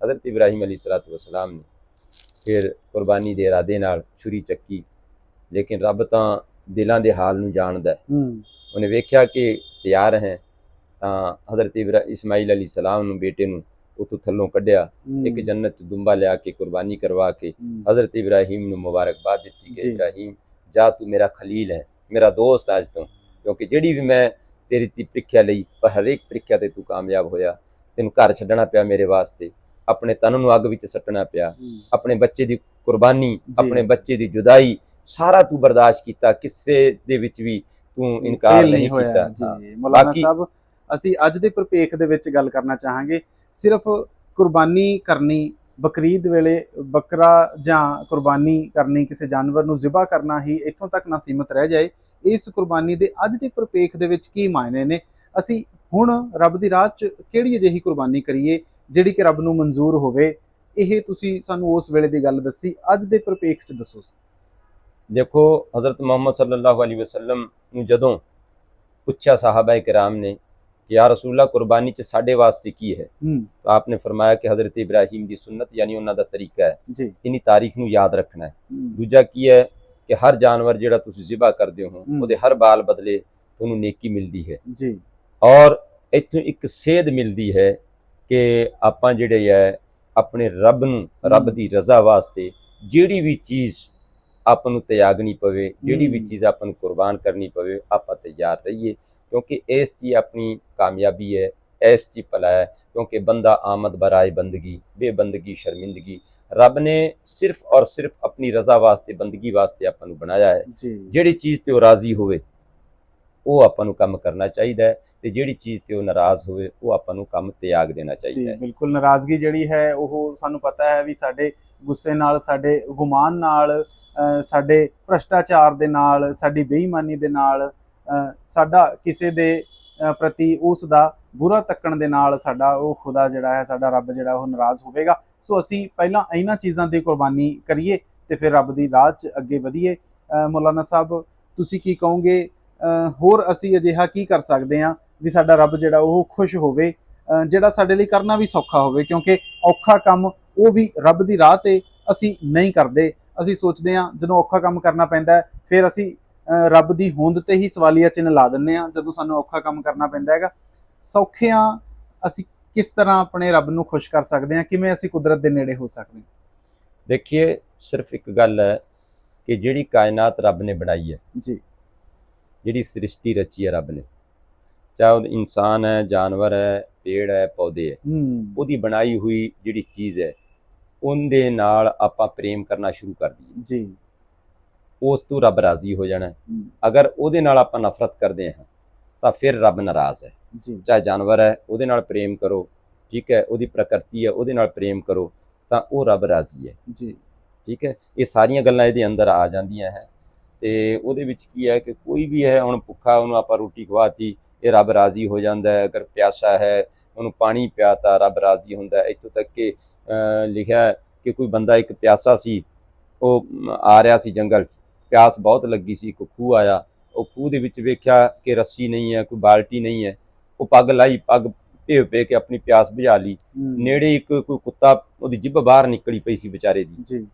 ਹਜ਼ਰਤ ਇਬਰਾਹੀਮ ਅਲੀ ਸਲਾਤੂ ਵਸਲਾਮ ਨੇ ਫਿਰ ਕੁਰਬਾਨੀ ਦੇ ਇਰਾਦੇ ਨਾਲ ਛੁਰੀ ਚੱਕੀ ਲੇਕਿਨ ਰੱਬ ਤਾਂ ਦਿਲਾਂ ਦੇ ਹਾਲ ਨੂੰ ਜਾਣਦਾ ਹੈ। ਉਹਨੇ ਵੇਖਿਆ ਕਿ ਤਿਆਰ ਹੈ ਤਾਂ ਹਜ਼ਰਤ ਇਬਰਾ ਇਸਮਾਈਲ ਅਲੀ ਸਲਾਮ ਨੂੰ ਬੇਟੇ ਨੂੰ ਉਤੋਂ ਥੱਲੋਂ ਕੱਢਿਆ ਇੱਕ ਜੰਨਤ ਦੁੰਬਾ ਲਿਆ ਕੇ ਕੁਰਬਾਨੀ ਕਰਵਾ ਕੇ ਹਜ਼ਰਤ ਇਬਰਾਹੀਮ ਨੂੰ ਮੁਬਾਰਕਬਾਦ ਦਿੱਤੀ ਕਿ। ਇਬਰਾਹੀਮ ਜਾ ਤੂੰ ਮੇਰਾ ਖਲੀਲ ਹੈ ਮੇਰਾ ਦੋਸਤ ਅੱਜ ਤੋਂ। ਕਿਉਂਕਿ ਜਿਹੜੀ ਵੀ ਮੈਂ ਤੇਰੀ ਤੀ ਪ੍ਰੀਖਿਆ ਲਈ ਪਰ ਹਰੇਕ ਪ੍ਰੀਖਿਆ ਤੇ ਤੂੰ ਕਾਮਯਾਬ ਹੋਇਆ ਤੈਨੂੰ ਘਰ ਛੱਡਣਾ ਪਿਆ ਮੇਰੇ ਵਾਸਤੇ ਆਪਣੇ ਤਨ ਨੂੰ ਅੱਗ ਵਿੱਚ ਸੱਟਣਾ ਪਿਆ ਆਪਣੇ ਬੱਚੇ ਦੀ ਕੁਰਬਾਨੀ। ਆਪਣੇ ਬੱਚੇ ਦੀ ਜੁਦਾਈ ਸਾਰਾ ਤੂੰ ਬਰਦਾਸ਼ਤ ਕੀਤਾ ਕਿਸੇ ਦੇ ਵਿੱਚ ਵੀ ਤੂੰ ਇਨਕਾਰ ਨਹੀਂ ਕੀਤਾ।
ਜੀ ਮੌਲਾਨਾ ਸਾਹਿਬ ਅਸੀਂ ਅੱਜ ਦੇ ਪ੍ਰਪੇਖ ਦੇ ਵਿੱਚ ਗੱਲ ਕਰਨਾ ਚਾਹਾਂਗੇ। ਸਿਰਫ ਕੁਰਬਾਨੀ ਕਰਨੀ ਬਕਰੀਦ ਵੇਲੇ ਬੱਕਰਾ ਜਾਂ ਕੁਰਬਾਨੀ ਕਰਨੀ ਕਿਸੇ ਜਾਨਵਰ ਨੂੰ ਜ਼ਿਬਾ ਕਰਨਾ ਹੀ ਇੱਥੋਂ ਤੱਕ ਨਾ ਸੀਮਤ ਰਹਿ ਜਾਏ। ਇਸ ਕੁਰਬਾਨੀ ਦੇ ਅੱਜ ਦੇ ਪ੍ਰਪੇਖ ਦੇ ਵਿੱਚ ਕੀ ਮਾਇਨੇ ਨੇ? ਅਸੀਂ ਹੁਣ ਰੱਬ ਦੀ ਰਾਹ 'ਚ ਕਿਹੜੀ ਅਜਿਹੀ ਕੁਰਬਾਨੀ ਕਰੀਏ ਜਿਹੜੀ ਕਿ ਰੱਬ ਨੂੰ ਮਨਜ਼ੂਰ ਹੋਵੇ? ਇਹ ਤੁਸੀਂ ਸਾਨੂੰ ਉਸ ਵੇਲੇ ਦੀ ਗੱਲ ਦੱਸੀ ਅੱਜ ਦੇ ਪ੍ਰਪੇਖ 'ਚ ਦੱਸੋ
ਦੇਖੋ ਹਜ਼ਰਤ ਮੁਹੰਮਦ ਸੱਲੱਲਾਹੁ ਅਲੈहि ਵਸੱਲਮ ਨੂੰ ਜਦੋਂ ਪੁੱਛਿਆ ਸਾਹਬਾ ਕਿਰਾਮ ਨੇ ਕਿ ਯਾ ਰਸੂਲullah ਕੁਰਬਾਨੀ ਚ ਸਾਡੇ ਵਾਸਤੇ ਕੀ ਹੈ?
ਹੂੰ।
ਤਾਂ ਆਪਨੇ ਫਰਮਾਇਆ ਕਿ ਹਜ਼ਰਤ ਇਬਰਾਹੀਮ ਦੀ ਸੁਨਨਤ ਯਾਨੀ ਉਹਨਾਂ ਦਾ ਤਰੀਕਾ ਹੈ।
ਜੀ।
ਇਨੀ ਤਾਰੀਖ ਨੂੰ ਯਾਦ ਰੱਖਣਾ ਹੈ।
ਹੂੰ,
ਦੂਜਾ ਕੀ ਹਰ ਜਾਨਵਰ ਜਿਹੜਾ ਤੁਸੀਂ ਜ਼ਿਬਾ ਕਰਦੇ ਹੋ। ਉਹਦੇ ਹਰ ਬਾਲ ਬਦਲੇ ਤੁਹਾਨੂੰ ਨੇਕੀ ਮਿਲਦੀ ਹੈ
ਜੀ
ਔਰ ਇੱਥੋਂ ਇੱਕ ਸੇਧ ਮਿਲਦੀ ਹੈ ਕਿ ਆਪਾਂ ਜਿਹੜੇ ਹੈ ਆਪਣੇ ਰੱਬ ਨੂੰ ਰੱਬ। ਦੀ ਰਜ਼ਾ ਵਾਸਤੇ ਜਿਹੜੀ ਵੀ ਚੀਜ਼ ਆਪਾਂ ਨੂੰ ਤਿਆਗਣੀ ਪਵੇ ਜਿਹੜੀ ਵੀ। ਚੀਜ਼ ਆਪਾਂ ਨੂੰ ਕੁਰਬਾਨ ਕਰਨੀ ਪਵੇ ਆਪਾਂ ਤਿਆਰ ਰਹੀਏ ਕਿਉਂਕਿ ਇਸ 'ਚ ਆਪਣੀ ਕਾਮਯਾਬੀ ਹੈ ਇਸ 'ਚ ਭਲਾ ਹੈ ਕਿਉਂਕਿ ਬੰਦਾ ਆਮਦ ਬਰਾਏ ਬੰਦਗੀ ਬੇਬੰਦਗੀ ਸ਼ਰਮਿੰਦਗੀ ਰੱਬ ਨੇ ਸਿਰਫ ਔਰ ਸਿਰਫ ਆਪਣੀ ਰਜ਼ਾ ਵਾਸਤੇ ਬੰਦਗੀ ਵਾਸਤੇ ਆਪਾਂ ਨੂੰ ਬਣਾਇਆ ਹੈ। ਜਿਹੜੀ ਚੀਜ਼ ਤੇ ਉਹ ਰਾਜ਼ੀ ਹੋਵੇ ਉਹ ਆਪਾਂ ਨੂੰ ਕੰਮ ਕਰਨਾ ਚਾਹੀਦਾ ਹੈ ਤੇ ਜਿਹੜੀ ਚੀਜ਼ ਤੇ ਉਹ ਨਾਰਾਜ਼ ਹੋਵੇ ਉਹ ਆਪਾਂ ਨੂੰ ਕੰਮ ਤਿਆਗ ਦੇਣਾ ਚਾਹੀਦਾ ਹੈ।
ਬਿਲਕੁਲ। ਨਾਰਾਜ਼ਗੀ ਜਿਹੜੀ ਹੈ ਉਹ ਸਾਨੂੰ ਪਤਾ ਹੈ ਵੀ ਸਾਡੇ ਗੁੱਸੇ ਨਾਲ ਸਾਡੇ ਗੁਮਾਨ ਨਾਲ ਸਾਡੇ ਭ੍ਰਸ਼ਟਾਚਾਰ ਦੇ ਨਾਲ ਸਾਡੀ ਬੇਈਮਾਨੀ ਦੇ ਨਾਲ ਸਾਡਾ ਕਿਸੇ ਦੇ ਪ੍ਰਤੀ ਉਸ ਦਾ ਬੁਰਾ ਤੱਕਣ ਦੇ ਨਾਲ ਸਾਡਾ ਉਹ ਖੁਦਾ ਜਿਹੜਾ ਹੈ, ਸਾਡਾ ਰੱਬ ਜਿਹੜਾ ਉਹ ਨਾਰਾਜ਼ ਹੋਵੇਗਾ। ਸੋ ਅਸੀਂ ਪਹਿਲਾਂ ਇਹਨਾਂ ਚੀਜ਼ਾਂ ਦੀ ਕੁਰਬਾਨੀ ਕਰੀਏ ਤੇ ਫਿਰ ਰੱਬ ਦੀ ਰਾਹ 'ਚ ਅੱਗੇ ਵਧੀਏ। ਮੌਲਾਨਾ ਸਾਹਿਬ, ਤੁਸੀਂ ਕੀ ਕਹੋਗੇ? ਹੋਰ ਅਸੀਂ ਅਜਿਹਾ ਕੀ ਕਰ ਸਕਦੇ ਹਾਂ ਵੀ ਸਾਡਾ ਰੱਬ ਜਿਹੜਾ ਉਹ ਖੁਸ਼ ਹੋਵੇ? ਜਿਹੜਾ ਸਾਡੇ ਲਈ ਕਰਨਾ ਵੀ ਸੌਖਾ ਹੋਵੇ, ਕਿਉਂਕਿ ਔਖਾ ਕੰਮ ਉਹ ਵੀ ਰੱਬ ਦੀ ਰਾਹ ਤੇ ਅਸੀਂ ਨਹੀਂ ਕਰਦੇ। ਅਸੀਂ ਸੋਚਦੇ ਹਾਂ ਜਦੋਂ ਔਖਾ ਕੰਮ ਕਰਨਾ ਪੈਂਦਾ ਫਿਰ ਅਸੀਂ ਰੱਬ ਦੀ ਹੋਂਦ ਤੇ ਹੀ ਸਵਾਲੀਆ ਚਿੰਨ੍ਹ ਲਾ ਦਿੰਨੇ ਆ ਜਦੋਂ ਸਾਨੂੰ ਔਖਾ ਕੰਮ ਕਰਨਾ ਪੈਂਦਾ ਹੈਗਾ। ਸੌਖਿਆਂ ਅਸੀਂ ਕਿਸ ਤਰ੍ਹਾਂ ਆਪਣੇ ਰੱਬ ਨੂੰ ਖੁਸ਼ ਕਰ ਸਕਦੇ ਹਾਂ ਕਿਵੇਂ ਅਸੀਂ ਕੁਦਰਤ ਦੇ ਨੇੜੇ ਹੋ ਸਕਦੇ ਹਾਂ?
ਦੇਖਿਏ ਸਿਰਫ ਇੱਕ ਗੱਲ ਹੈ ਕਿ ਜਿਹੜੀ ਕਾਇਨਾਤ ਰੱਬ ਨੇ ਬਣਾਈ ਹੈ
ਜੀ।
ਜਿਹੜੀ ਸ੍ਰਿਸ਼ਟੀ ਰਚੀ ਹੈ ਰੱਬ ਨੇ ਚਾਹੇ ਉਹ ਇਨਸਾਨ ਹੈ ਜਾਨਵਰ ਹੈ ਪੇੜ ਹੈ ਪੌਦੇ ਹੂੰ। ਉਹਦੀ ਬਣਾਈ ਹੋਈ ਜਿਹੜੀ ਚੀਜ਼ ਹੈ ਉਹਦੇ ਨਾਲ ਆਪਾਂ ਪ੍ਰੇਮ ਕਰਨਾ ਸ਼ੁਰੂ ਕਰ ਦਈਏ।
ਜੀ।
ਉਸ ਤੋਂ ਰੱਬ ਰਾਜ਼ੀ ਹੋ ਜਾਣਾ ਅਗਰ ਉਹਦੇ ਨਾਲ ਆਪਾਂ ਨਫ਼ਰਤ ਕਰਦੇ ਹਾਂ ਤਾਂ ਫਿਰ ਰੱਬ ਨਾਰਾਜ਼ ਹੈ।
ਜੀ।
ਚਾਹੇ ਜਾਨਵਰ ਹੈ ਉਹਦੇ ਨਾਲ ਪ੍ਰੇਮ ਕਰੋ ਠੀਕ ਹੈ ਉਹਦੀ ਪ੍ਰਕਿਰਤੀ ਹੈ ਉਹਦੇ ਨਾਲ ਪ੍ਰੇਮ ਕਰੋ ਤਾਂ ਉਹ ਰੱਬ ਰਾਜ਼ੀ ਹੈ।
ਜੀ।
ਠੀਕ ਹੈ ਇਹ ਸਾਰੀਆਂ ਗੱਲਾਂ ਇਹਦੇ ਅੰਦਰ ਆ ਜਾਂਦੀਆਂ ਹੈ। ਤੇ ਉਹਦੇ ਵਿੱਚ ਕੀ ਹੈ ਕਿ ਕੋਈ ਵੀ ਹੈ ਹੁਣ ਭੁੱਖਾ ਉਹਨੂੰ ਆਪਾਂ ਰੋਟੀ ਖਵਾਤੀ ਇਹ ਰੱਬ ਰਾਜ਼ੀ ਹੋ ਜਾਂਦਾ ਹੈ। ਅਗਰ ਪਿਆਸਾ ਹੈ ਉਹਨੂੰ ਪਾਣੀ ਪਿਆਤਾ ਰੱਬ ਰਾਜ਼ੀ ਹੁੰਦਾ ਹੈ। ਇੱਥੋਂ ਤੱਕ ਕਿ ਲਿਖਿਆ ਕਿ ਕੋਈ ਬੰਦਾ ਇੱਕ ਪਿਆਸਾ ਸੀ ਉਹ ਆ ਰਿਹਾ ਸੀ ਜੰਗਲ ਪਿਆਸ ਬਹੁਤ ਲੱਗੀ ਸੀ ਇੱਕ ਖੂਹ ਆਇਆ। ਉਹ ਖੂਹ ਦੇ ਵਿੱਚ ਵੇਖਿਆ ਕਿ ਰੱਸੀ ਨਹੀਂ ਹੈ ਕੋਈ ਬਾਲਟੀ ਨਹੀਂ ਹੈ। ਉਹ ਪੱਗ ਲਾਈ ਪੱਗ ਭੇਵ ਪੇ ਕੇ ਆਪਣੀ ਪਿਆਸ ਬੁਝਾ ਲਈ। ਨੇੜੇ ਇੱਕ ਕੋਈ ਕੁੱਤਾ ਉਹਦੀ ਜਿੱਭ ਬਾਹਰ ਨਿਕਲੀ ਪਈ ਸੀ ਵਿਚਾਰੇ ਦੀ।
ਜੀ।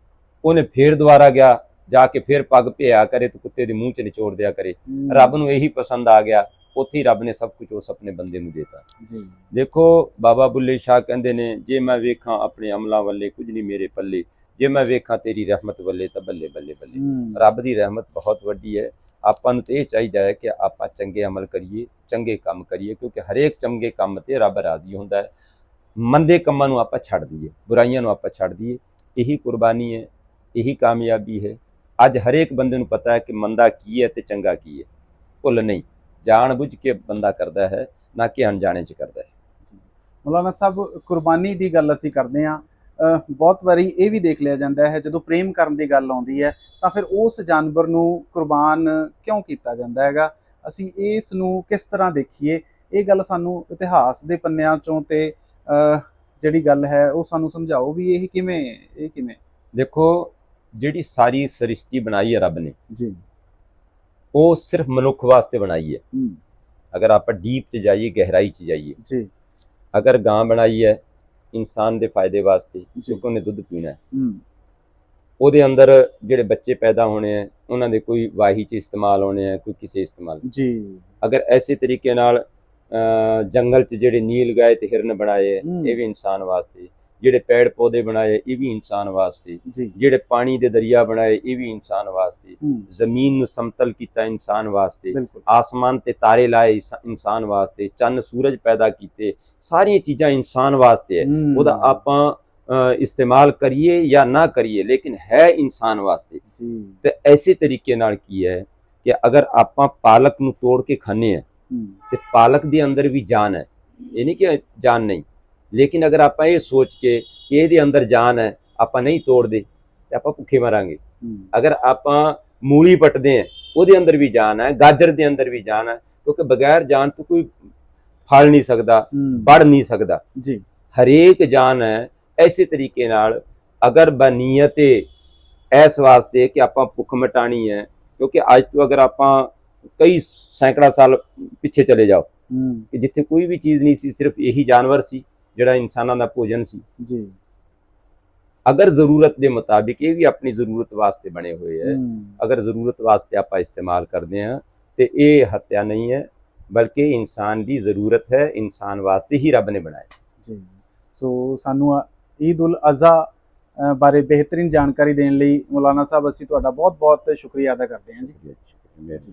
ਉਹਨੇ ਫੇਰ ਦੁਬਾਰਾ ਗਿਆ ਜਾ ਕੇ ਫੇਰ ਪੱਗ ਭਿਆ ਕਰੇ ਤੇ ਕੁੱਤੇ ਦੇ ਮੂੰਹ 'ਚ ਨਿਚੋੜ ਦਿਆ ਕਰੇ। ਰੱਬ ਨੂੰ ਇਹੀ ਪਸੰਦ ਆ ਗਿਆ ਉੱਥੇ ਹੀ ਰੱਬ ਨੇ ਸਭ ਕੁਝ ਉਸ ਆਪਣੇ ਬੰਦੇ ਨੂੰ ਦਿੱਤਾ।
ਜੀ।
ਦੇਖੋ ਬਾਬਾ ਬੁੱਲੇ ਸ਼ਾਹ ਕਹਿੰਦੇ ਨੇ ਜੇ ਮੈਂ ਵੇਖਾਂ ਆਪਣੇ ਅਮਲਾਂ ਵੱਲੇ ਕੁਝ ਨਹੀਂ ਮੇਰੇ ਪੱਲੇ। ਜੇ ਮੈਂ ਵੇਖਾਂ ਤੇਰੀ ਰਹਿਮਤ ਵੱਲੇ ਤਾਂ ਬੱਲੇ ਬੱਲੇ ਬੱਲੇ। ਰੱਬ ਦੀ ਰਹਿਮਤ ਬਹੁਤ ਵੱਡੀ ਹੈ। ਆਪਾਂ ਨੂੰ ਤੇ ਇਹ ਚਾਹੀਦਾ ਹੈ ਕਿ ਆਪਾਂ ਚੰਗੇ ਅਮਲ ਕਰੀਏ ਚੰਗੇ ਕੰਮ ਕਰੀਏ ਕਿਉਂਕਿ ਹਰੇਕ ਚੰਗੇ ਕੰਮ ਤੇ ਰੱਬ ਰਾਜ਼ੀ ਹੁੰਦਾ ਹੈ। ਮੰਦੇ ਕੰਮਾਂ ਨੂੰ ਆਪਾਂ ਛੱਡ ਦਈਏ ਬੁਰਾਈਆਂ ਨੂੰ ਆਪਾਂ ਛੱਡ ਦਈਏ। ਇਹੀ ਕੁਰਬਾਨੀ ਹੈ ਇਹੀ ਕਾਮਯਾਬੀ ਹੈ। ਅੱਜ ਹਰੇਕ ਬੰਦੇ ਨੂੰ ਪਤਾ ਹੈ ਕਿ ਮੰਦਾ ਕੀ ਹੈ ਤੇ ਚੰਗਾ ਕੀ ਹੈ। ਭੁੱਲ ਨਹੀਂ ਜਾਣ ਬੁੱਝ ਕੇ ਬੰਦਾ ਕਰਦਾ ਹੈ ਨਾ ਕਿ ਅਣਜਾਣੇ ਚ ਕਰਦਾ ਹੈ।
ਮੌਲਾਨਾ ਸਾਹਿਬ ਕੁਰਬਾਨੀ ਦੀ ਗੱਲ ਅਸੀਂ ਕਰਦੇ ਅਹ ਬਹੁਤ ਵਾਰੀ ਇਹ ਵੀ ਦੇਖ ਲਿਆ ਜਾਂਦਾ ਹੈ ਜਦੋਂ ਪ੍ਰੇਮ ਕਰਨ ਦੀ ਗੱਲ ਆਉਂਦੀ ਹੈ ਤਾਂ ਫਿਰ ਉਸ ਜਾਨਵਰ ਨੂੰ ਕੁਰਬਾਨ ਕਿਉਂ ਕੀਤਾ ਜਾਂਦਾ ਹੈਗਾ? ਅਸੀਂ ਇਸ ਨੂੰ ਕਿਸ ਤਰ੍ਹਾਂ ਦੇਖੀਏ? ਇਹ ਗੱਲ ਸਾਨੂੰ ਇਤਿਹਾਸ ਦੇ ਪੰਨਿਆਂ ਚੋਂ ਤੇ ਜਿਹੜੀ ਗੱਲ ਹੈ ਉਹ ਸਾਨੂੰ ਸਮਝਾਓ ਵੀ ਇਹ ਕਿਵੇਂ ਇਹ ਕਿਵੇਂ?
ਦੇਖੋ ਜਿਹੜੀ ਸਾਰੀ ਸ੍ਰਿਸ਼ਟੀ ਬਣਾਈ ਹੈ ਰੱਬ ਨੇ
ਜੀ।
ਉਹ ਸਿਰਫ ਮਨੁੱਖ ਵਾਸਤੇ ਬਣਾਈ ਹੈ।
ਹੂੰ।
ਅਗਰ ਆਪਾਂ ਡੀਪ 'ਚ ਜਾਈਏ ਗਹਿਰਾਈ 'ਚ ਜਾਈਏ
ਜੀ।
ਅਗਰ ਗਾਂ ਬਣਾਈ ਹੈ ਇਨਸਾਨ ਦੇ ਫਾਇਦੇ ਵਾਸਤੇ ਕਿਉਂਕਿ ਉਹਨੇ ਦੁੱਧ ਪੀਣਾ ਹੈ। ਉਹਦੇ ਅੰਦਰ ਜਿਹੜੇ ਬੱਚੇ ਪੈਦਾ ਹੋਣੇ ਆ ਉਹਨਾਂ ਦੇ ਕੋਈ ਵਾਹੀ 'ਚ ਇਸਤੇਮਾਲ ਹੋਣੇ ਆ ਕੋਈ ਕਿਸੇ ਇਸਤੇਮਾਲ
ਜੀ।
ਅਗਰ ਐਸੇ ਤਰੀਕੇ ਨਾਲ ਜੰਗਲ 'ਚ ਜਿਹੜੇ ਨੀਲ ਗਾਏ ਤੇ ਹਿਰਨ ਬਣਾਏ। ਇਹ ਵੀ ਇਨਸਾਨ ਵਾਸਤੇ ਜਿਹੜੇ ਪੇੜ ਪੌਦੇ ਬਣਾਏ ਇਹ ਵੀ ਇਨਸਾਨ ਵਾਸਤੇ। ਜਿਹੜੇ ਪਾਣੀ ਦੇ ਦਰਿਆ ਬਣਾਏ ਇਹ ਵੀ ਇਨਸਾਨ ਵਾਸਤੇ। ਜ਼ਮੀਨ ਨੂੰ ਸਮਤਲ ਕੀਤਾ ਇਨਸਾਨ ਵਾਸਤੇ। ਆਸਮਾਨ ਤੇ ਤਾਰੇ ਲਾਏ ਇਨਸਾਨ ਵਾਸਤੇ। ਚੰਨ ਸੂਰਜ ਪੈਦਾ ਕੀਤੇ। ਸਾਰੀਆਂ ਚੀਜ਼ਾਂ ਇਨਸਾਨ ਵਾਸਤੇ ਹੈ। ਉਹਦਾ ਆਪਾਂ ਇਸਤੇਮਾਲ ਕਰੀਏ ਜਾਂ ਨਾ ਕਰੀਏ ਲੇਕਿਨ ਹੈ ਇਨਸਾਨ ਵਾਸਤੇ। ਤੇ ਐਸੇ ਤਰੀਕੇ ਨਾਲ ਕੀ ਹੈ ਕਿ ਅਗਰ ਆਪਾਂ ਪਾਲਕ ਨੂੰ ਤੋੜ ਕੇ ਖਾਂਦੇ ਆ
ਹੂੰ।
ਤੇ ਪਾਲਕ ਦੇ ਅੰਦਰ ਵੀ ਜਾਨ ਹੈ। ਇਹ ਨਹੀਂ ਕਿ ਜਾਨ ਨਹੀਂ। ਲੇਕਿਨ ਅਗਰ ਆਪਾਂ ਇਹ ਸੋਚ ਕੇ ਕਿ ਇਹਦੇ ਅੰਦਰ ਜਾਨ ਹੈ ਆਪਾਂ ਨਹੀਂ ਤੋੜਦੇ ਤੇ ਆਪਾਂ ਭੁੱਖੇ ਮਰਾਂਗੇ। ਅਗਰ ਆਪਾਂ ਮੂਲੀ ਪਟਦੇ ਆ ਉਹਦੇ ਅੰਦਰ ਵੀ ਜਾਨ ਹੈ ਗਾਜਰ ਦੇ ਅੰਦਰ ਵੀ ਜਾਨ ਹੈ ਕਿਉਂਕਿ ਬਗੈਰ ਜਾਨ ਤੋਂ ਕੋਈ ਫਲ ਨਹੀਂ ਸਕਦਾ ਵੜ ਨਹੀਂ ਸਕਦਾ।
ਜੀ।
ਹਰੇਕ ਜਾਨ ਹੈ ਐਸੇ ਤਰੀਕੇ ਨਾਲ ਅਗਰ ਬਨੀਅਤ ਇਸ ਵਾਸਤੇ ਕਿ ਆਪਾਂ ਭੁੱਖ ਮਟਾਣੀ ਹੈ ਕਿਉਂਕਿ ਅੱਜ ਤੋਂ ਅਗਰ ਆਪਾਂ ਕਈ ਸੈਂਕੜਾ ਸਾਲ ਪਿੱਛੇ ਚਲੇ ਜਾਓ ਕਿ ਜਿੱਥੇ ਕੋਈ ਵੀ ਚੀਜ਼ ਨਹੀਂ ਸੀ ਸਿਰਫ ਇਹੀ ਜਾਨਵਰ ਸੀ ਜਿਹੜਾ ਇਨਸਾਨਾਂ ਦਾ ਭੋਜਨ ਸੀ।
ਜੀ।
ਅਗਰ ਜ਼ਰੂਰਤ ਦੇ ਮੁਤਾਬਿਕ ਇਹ ਵੀ ਆਪਣੀ ਜ਼ਰੂਰਤ ਵਾਸਤੇ ਬਣੇ ਹੋਏ ਹੈ ਅਗਰ ਜ਼ਰੂਰਤ ਵਾਸਤੇ ਆਪਾਂ ਇਸਤੇਮਾਲ ਕਰਦੇ ਹਾਂ ਤੇ ਇਹ ਹੱਤਿਆ ਨਹੀਂ ਹੈ ਬਲਕਿ ਇਨਸਾਨ ਦੀ ਜ਼ਰੂਰਤ ਹੈ ਇਨਸਾਨ ਵਾਸਤੇ ਹੀ ਰੱਬ ਨੇ ਬਣਾਇਆ।
ਜੀ। ਸੋ ਸਾਨੂੰ ਈਦ ਉਲ ਅਜ਼ਹਾ ਅ, ਬਾਰੇ ਬਿਹਤਰੀਨ ਜਾਣਕਾਰੀ ਦੇਣ ਲਈ ਮੌਲਾਨਾ ਸਾਹਿਬ ਅਸੀਂ ਤੁਹਾਡਾ ਬਹੁਤ ਬਹੁਤ ਸ਼ੁਕਰੀਆ ਅਦਾ ਕਰਦੇ ਹਾਂ ਜੀ।
ਸ਼ੁਕਰੀਆ, ਸ਼ੁਕਰੀਆ।
ਜੀ।